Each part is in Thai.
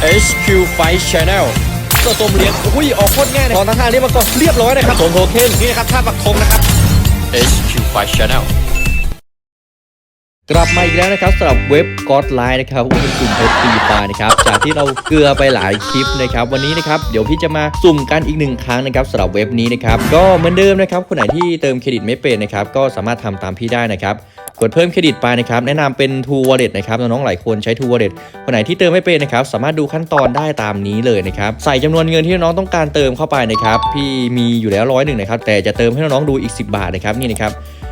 HQ Fight Channel ก็ต้มเลี้ยงอุ้ยออกโคตรง่ายนะตอนทางๆนี้มาก่อนเรียบร้อยนะครับสมโทเค็นนี่นะครับท่าปักธงนะครับ HQ Fight Channel กลับมาอีกแล้วนะครับสำหรับเว็บ God Line นะครับเป็นกลุ่มเพชรฟรีไฟนะครับจากที่เราเกลือไปหลายคลิปนะครับวันนี้นะครับเดี๋ยวพี่จะมาสุ่มกันอีกหนึ่งครั้งนะครับสำหรับเว็บนี้นะครับก็เหมือนเดิมนะครับคนไหนที่เติมเครดิตไม่เป็นนะครับก็สามารถทำตามพี่ได้นะครับ กดเพิ่มเครดิตไปนะครับแนะนำเป็น True Wallet นะครับน้องๆหลายคนใช้ True Wallet คนไหนที่เติมไม่เป็นนะครับสามารถดูขั้นตอนได้ตามนี้เลยนะครับใส่จำนวนเงินที่น้องต้องการเติมเข้าไปนะครับพี่มีอยู่แล้วร้อยหนึ่งนะครับแต่จะเติมให้น้องๆดูอีก 10 บาทนะครับนี่นะครับ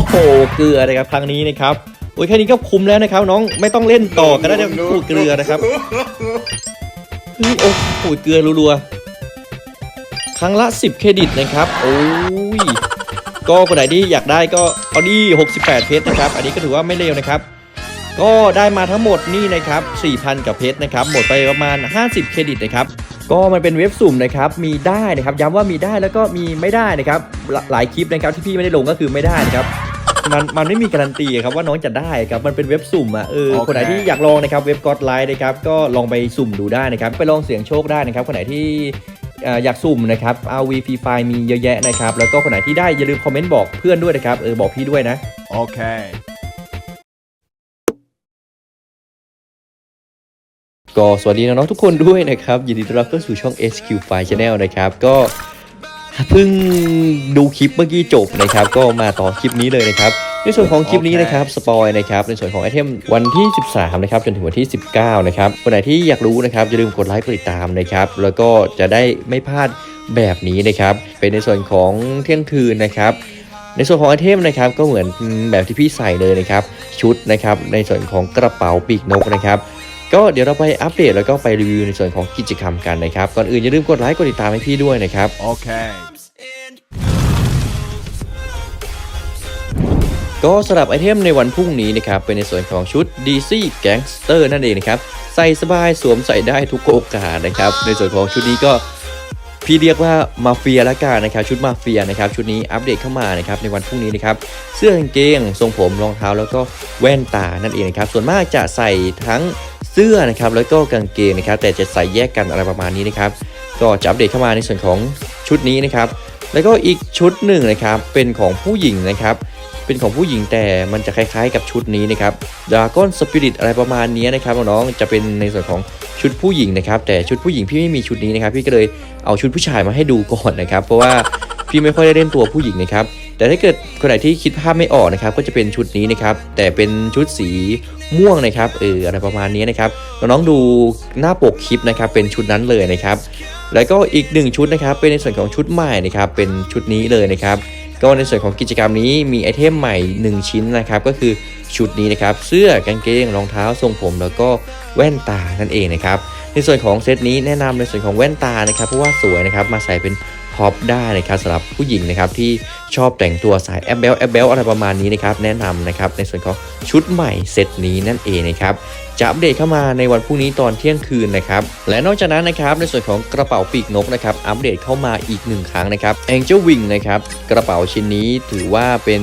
อ้โหเกลือนะครับครั้งนี้นะครับโอ้ยแค่นี้ก็คุ้มแล้วนะครับ น้องไม่ต้องเล่นต่อก็ได้นะพูดเกลือนะครับเฮ้ยโอ้โหเกลือรัวๆครั้งละ 10 เครดิตนะครับ โอ้ยก็คนไหนที่อยากได้ก็เอาดี68 เพชรนะครับ อันนี้ก็ถือว่าไม่เลวนะครับ ก็ได้มาทั้งหมดนี่นะครับ 4,000 กับเพชรนะครับ หมดไปประมาณ 50 เครดิตนะครับก็มันเป็นเว็บสุ่มนะครับ มีได้นะครับ ย้ำว่ามีได้แล้วก็มีไม่ได้นะครับหลหลายคลิปนะครับที่พี่ไม่ได้ลงก็คือไม่ได้นะครับ มันมันไม่มีการันตีครับว่าน้องจะได้ครับมันเป็นเว็บสุ่มอะเออโอเค คนไหนที่อยากลองนะครับเว็บก็อดไลน์นะครับก็ลองไปสุ่มดูได้นะครับไปลองเสี่ยงโชคได้นะครับคนไหนที่เอ่ออยากสุ่มนะครับ RV Free Fire มีเยอะแยะนะครับแล้วก็คนไหนที่ได้อย่าลืมคอมเมนต์บอกเพื่อนด้วยนะครับเออบอกพี่ด้วยนะ Okay. ก็สวัสดีน้องๆทุกคนด้วยนะครับ ยินดีต้อนรับเข้าสู่ช่อง SQ File Channel นะครับ ก็ เพิ่งดูคลิปเมื่อกี้จบนะครับ ก็มาต่อคลิปนี้เลยนะครับในส่วนของคลิปนี้นะครับสปอยนะครับในส่วนของไอเทมวันที่ 13นะครับจนถึงวันที่ 19นะครับคนไหนที่อยากรู้นะครับอย่าลืมกดไลค์กดติดตามนะครับแล้วก็จะได้ไม่พลาดแบบนี้นะครับเป็นในส่วนของเที่ยงคืนนะครับในส่วนของไอเทมนะครับก็เหมือนแบบที่พี่ใส่เลยนะครับชุดนะครับในส่วนของกระเป๋าปีกนกนะครับ ก็เดี๋ยวเราไปอัปเดตแล้วก็ไปรีวิวในส่วนของกิจกรรมกันนะครับ ก่อนอื่นอย่าลืมกดไลค์กดติดตามให้พี่ด้วยนะครับ Okay. ก็สำหรับไอเทมในวันพรุ่งนี้นะครับ เป็นในส่วนของชุด DC Gangster นั่นเองนะครับ ใส่สบายสวมใส่ได้ทุกโอกาสนะครับ ในส่วนของชุดนี้ก็พี่เรียกว่ามาเฟียละกันนะครับชุดมาเฟียนะครับชุดนี้อัปเดตเข้ามานะครับในวันพรุ่งนี้นะครับเสื้อกางเกงทรงผมรองเท้าแล้วก็แว่นตานั่นเองนะครับส่วนมากจะใส่ทั้ง เสื้อนะครับแล้วก็กางเกงนะครับแต่จะใส่แยกกันอะไรประมาณนี้นะครับก็จะอัปเดตเข้ามาในส่วนของชุดนี้นะครับแล้วก็อีกชุดหนึ่งนะครับเป็นของผู้หญิงนะครับเป็นของผู้หญิงแต่มันจะคล้ายๆกับชุดนี้นะครับดราก้อนสปิริตอะไรประมาณนี้นะครับน้องๆจะเป็นในส่วนของชุดผู้หญิงนะครับแต่ชุดผู้หญิงพี่ไม่มีชุดนี้นะครับพี่ก็เลยเอาชุดผู้ชายมาให้ดูก่อนนะครับ เพราะว่าพี่ไม่ค่อยได้เล่นตัวผู้หญิงนะครับ แต่ถ้าเกิดคนไหนที่คิดภาพไม่ออกนะครับก็จะเป็นชุดนี้นะครับแต่เป็นชุดสีม่วงนะครับเอออะไรประมาณนี้นะครับน้องๆดูหน้าปกคลิปนะครับเป็นชุดนั้นเลยนะครับแล้วก็อีกหนึ่งชุดนะครับเป็นในส่วนของชุดใหม่นะครับเป็นชุดนี้เลยนะครับก็ในส่วนของกิจกรรมนี้มีไอเทมใหม่ 1 ชิ้นนะครับก็คือชุดนี้นะครับเสื้อกางเกงรองเท้าทรงผม แล้วก็แว่นตานั่นเองนะครับในส่วนของเซตนี้แนะนำในส่วนของแว่นตานะครับเพราะว่าสวยนะครับมาใส่เป็น ท็อปได้นะครับสำหรับผู้หญิงนะครับที่ชอบแต่งตัวสายแอบเบลแอบเบลอะไรประมาณนี้นะครับแนะนำนะครับในส่วนของชุดใหม่เซตนี้นั่นเองนะครับจะอัปเดตเข้ามาในวันพรุ่งนี้ตอนเที่ยงคืนนะครับและนอกจากนั้นนะครับในส่วนของกระเป๋าปีกนกนะครับอัปเดตเข้ามาอีกหนึ่งครั้งนะครับ Angel Wing นะครับกระเป๋าชิ้นนี้ถือว่าเป็น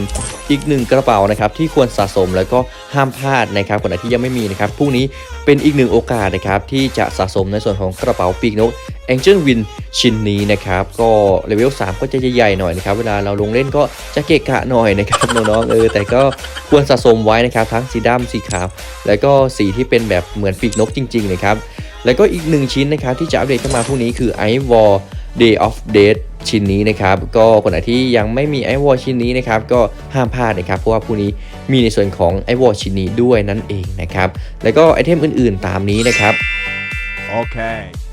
อีกหนึ่งกระเป๋านะครับที่ควรสะสมแล้วก็ห้ามพลาดนะครับคนไหนที่ยังไม่มีนะครับพรุ่งนี้เป็นอีกหนึ่งโอกาสนะครับที่จะสะสมในส่วนของกระเป๋าปีกนก Angel Wing ชิ้นนี้นะครับ ก็เลเวล3ก็จะใหญ่ๆหน่อยนะครับ เวลาเราลงเล่นก็จะเกะกะหน่อยนะครับน้องๆเออแต่ก็ควรสะสมไว้นะครับ ทั้งสีดำสีขาว แล้วก็สีที่เป็นแบบเหมือนปีกนกจริง ๆ นะครับ แล้วก็อีกหนึ่งชิ้นนะครับ ที่จะอัปเดตเข้ามาพรุ่งนี้คือไอวอล Day of Death ชิ้นนี้นะครับ ก็คนไหนที่ยังไม่มีไอวอชิ้นนี้นะครับ ก็ห้ามพลาดนะครับ เพราะว่าผู้นี้มีในส่วนของไอวอชิ้นนี้ด้วยนั่นเองนะครับ แล้วก็ไอเทมอื่นๆตามนี้นะครับ Okay.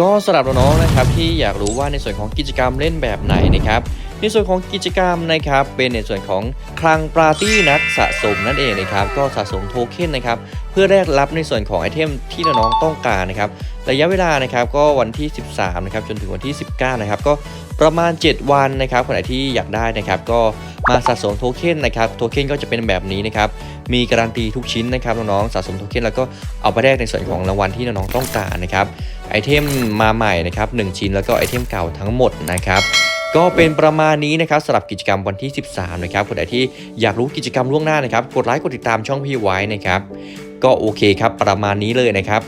ก็สำหรับน้องๆนะครับที่อยากรู้ว่าในส่วนของกิจกรรมเล่นแบบไหนนะครับในส่วนของกิจกรรมนะครับเป็นในส่วนของคลังปาร์ตี้นักสะสมนั่นเองนะครับก็สะสมโทเค็นนะครับเพื่อแลกรับในส่วนของไอเทมที่น้องๆต้องการนะครับระยะเวลานะครับก็วันที่ 13นะครับจนถึงวันที่ 19นะครับก็ประมาณ 7 วันนะครับคนไหนที่อยากได้นะครับก็มาสะสมโทเค็นนะครับโทเค็นก็จะเป็นแบบนี้นะครับมีการันตีทุกชิ้นนะครับน้องๆสะสมโทเค็นแล้วก็เอาไปแลกในส่วนของรางวัลที่น้องๆต้องการนะครับ ไอเทมมาใหม่นะครับ1ชิ้นแล้วก็ไอเทมเก่าทั้งหมดนะครับก็เป็นประมาณนี้นะครับสำหรับกิจกรรมวันที่ 13 นะครับคนไหนที่อยากรู้กิจกรรมล่วงหน้านะครับ กดไลค์กดติดตามช่องพี่ไว้นะครับ ก็โอเคครับประมาณนี้เลยนะครับ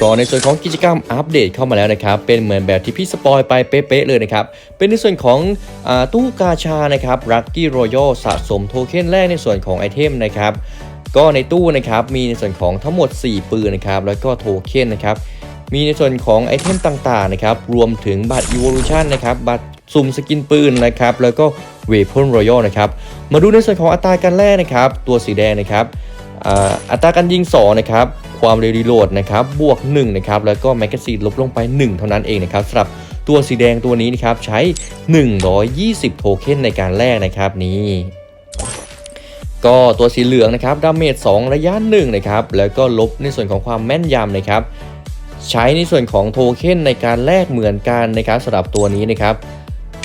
ก็ในส่วนของกิจกรรมอัปเดตเข้ามาแล้วนะครับ เป็นเหมือนแบบที่พี่สปอยไปเป๊ะๆเลยนะครับ เป็นในส่วนของอตู้กาชานะครับ Lucky Royal สะสมโทเค็นแรกในส่วนของไอเทมนะครับ ก็ในตู้นะครับมีในส่วนของทั้งหมด 4 ปืนนะครับแล้วก็โทเค็นนะครับมีในส่วนของไอเทมต่างๆนะครับรวมถึงบัตร Evolution นะครับบัตรสุ่มสกินปืนนะครับแล้วก็ Weapon Royal นะครับมาดูในส่วนของอัตราการแลกนะครับตัวสีแดงนะครับอาตราการยิง2นะครับความเร็วรีโหลดนะครับบวก1นะครับแล้วก็แมกกาซีนลบลงไป 1 เท่านั้นเองนะครับสำหรับตัวสีแดงตัวนี้นะครับใช้ 120 โทเค็นในการแลกนะครับนี่ ก็ตัวสีเหลืองนะครับดาเมจ2ระยะ1นะครับแล้วก็ลบในส่วนของความแม่นยำนะครับใช้ในส่วนของโทเค็นในการแลกเหมือนกันนะครับสำหรับตัวนี้นะครับ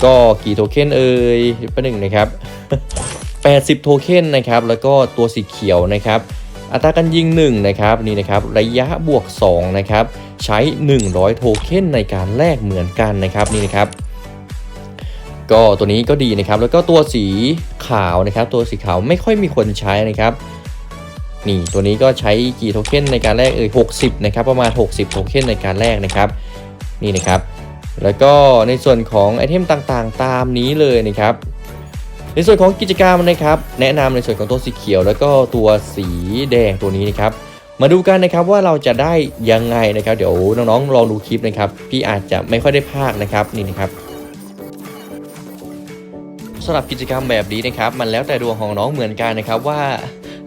ก็กี่โทเค็นเอ่ยประหนึ่งนะครับ80 โทเค็นนะครับแล้วก็ตัวสีเขียวนะครับอัตราการยิง1นะครับนี่นะครับระยะบวก2นะครับใช้ 100 โทเค็นในการแลกเหมือนกันนะครับนี่นะครับ ก็ตัวนี้ก็ดีนะครับ แล้วก็ตัวสีขาวนะครับ ตัวสีขาวไม่ค่อยมีคนใช้นะครับ นี่ตัวนี้ก็ใช้กี่โทเค็นในการแลกเอ่ย60 นะครับ ประมาณ 60 โทเค็นในการแลกนะครับ นี่นะครับ แล้วก็ในส่วนของไอเทมต่างๆ ตามนี้เลยนะครับ ในส่วนของกิจกรรมนะครับ แนะนำในส่วนของตัวสีเขียว แล้วก็ตัวสีแดงตัวนี้นะครับมาดูกันนะครับว่าเราจะได้ยังไงนะครับ เดี๋ยวน้องๆลองดูคลิปนะครับ พี่อาจจะไม่ค่อยได้ภาคนะครับนี่นะครับ สำหรับกิจกรรมแบบนี้นะครับ มันแล้วแต่ดวงของน้องเหมือนกันนะครับว่า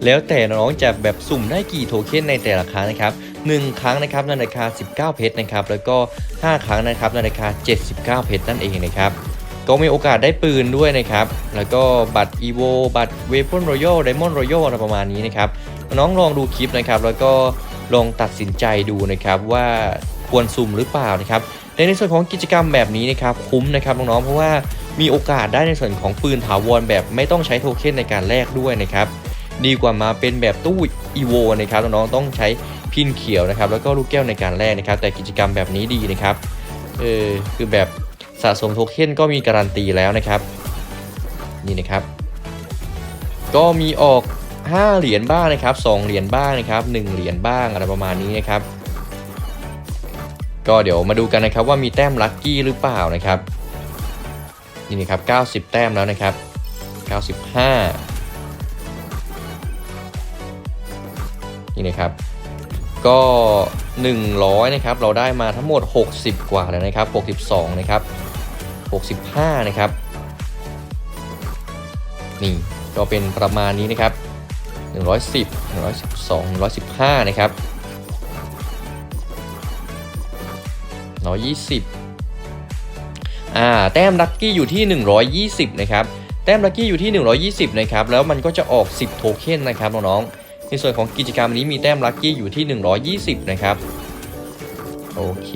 แล้วแต่น้องจะแบบสุ่มได้กี่โทเค็นในแต่ละครั้งนะครับ1ครั้งนะครับในราคา 19 เพชรนะครับแล้วก็ 5 ครั้งนะครับในราคา 79 เพชรนั่นเองนะครับก็มีโอกาสได้ปืนด้วยนะครับ แล้วก็บัตร EVO บัตร Weapon Royal Diamond Royal อะไรประมาณนี้นะครับ น้องลองดูคลิปนะครับ แล้วก็ลองตัดสินใจดูนะครับว่าควรสุ่มหรือเปล่านะครับ ในในส่วนของกิจกรรมแบบนี้นะครับคุ้มนะครับน้องๆเพราะว่า มีโอกาสได้ในส่วนของปืนถาวรแบบไม่ต้องใช้โทเค็นในการแลกด้วยนะครับดีกว่ามาเป็นแบบตู้ EVO นะครับน้องๆต้องใช้พินเขียวนะครับแล้วก็ลูกแก้วในการแลกนะครับแต่กิจกรรมแบบนี้ดีนะครับเออคือแบบสะสมโทเค็นก็มีการันตีแล้วนะครับนี่นะครับ ก็มีออก 5 เหรียญบ้างนะครับ 2 เหรียญบ้างนะครับ 1 เหรียญบ้างอะไรประมาณนี้นะครับ ก็เดี๋ยวมาดูกันนะครับว่ามีแต้มลัคกี้หรือเปล่านะครับ นี่นะครับ 90 แต้มแล้วนะครับ 95 นี่นะครับ ก็ 100 นะครับ เราได้มาทั้งหมด 60 กว่าแล้วนะครับ 62 นะครับ 65 นะครับ นี่ก็เป็นประมาณนี้นะครับ 110 112 115 นะครับ 120 อ่าแต้มลัคกี้อยู่ที่ 120 นะครับ แต้มลัคกี้อยู่ที่ 120 นะครับ แล้วมันก็จะออก 10 โทเค็นนะครับน้องๆ ในส่วนของกิจกรรมนี้มีแต้มลัคกี้อยู่ที่ 120 นะครับ โอเค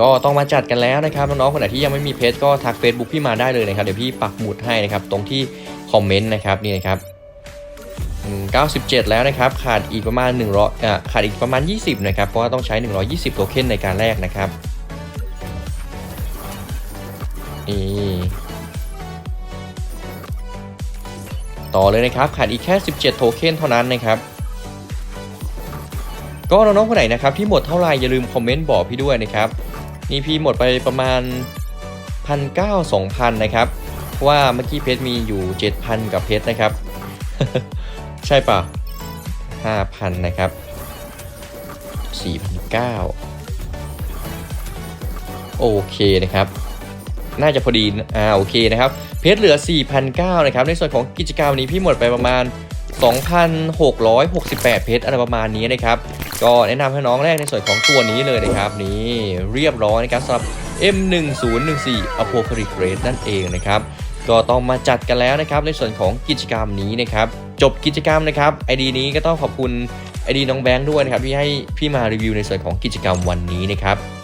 ก็ต้องมาจัดกันแล้วนะครับน้องๆ คนไหนที่ยังไม่มีเพจก็ทัก Facebook พี่มาได้เลยนะครับ เดี๋ยวพี่ปักหมุดให้นะครับ ตรงที่คอมเมนต์นะครับนี่นะครับ 97 แล้วนะครับ ขาดอีกประมาณ100อ่าขาดอีกประมาณ 20 นะครับ เพราะว่าต้องใช้ 120 โทเค็นในการแลกนะครับ นี่ ต่อเลยนะครับ ขาดอีกแค่ 17 โทเค็นเท่านั้นนะครับก็น้องๆคนไหนนะครับที่หมดเท่าไหร่อย่าลืมคอมเมนต์บอกพี่ด้วยนะครับนี่พี่หมดไปประมาณพันเก้าสองพันนะครับว่าเมื่อกี้เพชรมีอยู่7,000กับเพชรนะครับ ใช่ป่ะ5,000นะครับ4,900โอเคนะครับ น่าจะพอดี อ่า โอเคนะครับ เพชรเหลือ4,900นะครับ ในส่วนของกิจกรรมนี้พี่หมดไปประมาณ 2,668 เพชรอะไรประมาณนี้นะครับ ก็แนะนำให้น้องแรกในส่วนของตัวนี้เลยนะครับ นี่เรียบร้อยนะครับสำหรับ M1014 Apocalypse Race นั่นเองนะครับ ก็ต้องมาจัดกันแล้วนะครับในส่วนของกิจกรรมนี้นะครับ จบกิจกรรมนะครับ ID นี้ก็ต้องขอบคุณไอดีน้องแบงค์ด้วยนะครับที่ให้พี่มารีวิวในส่วนของกิจกรรมวันนี้นะครับ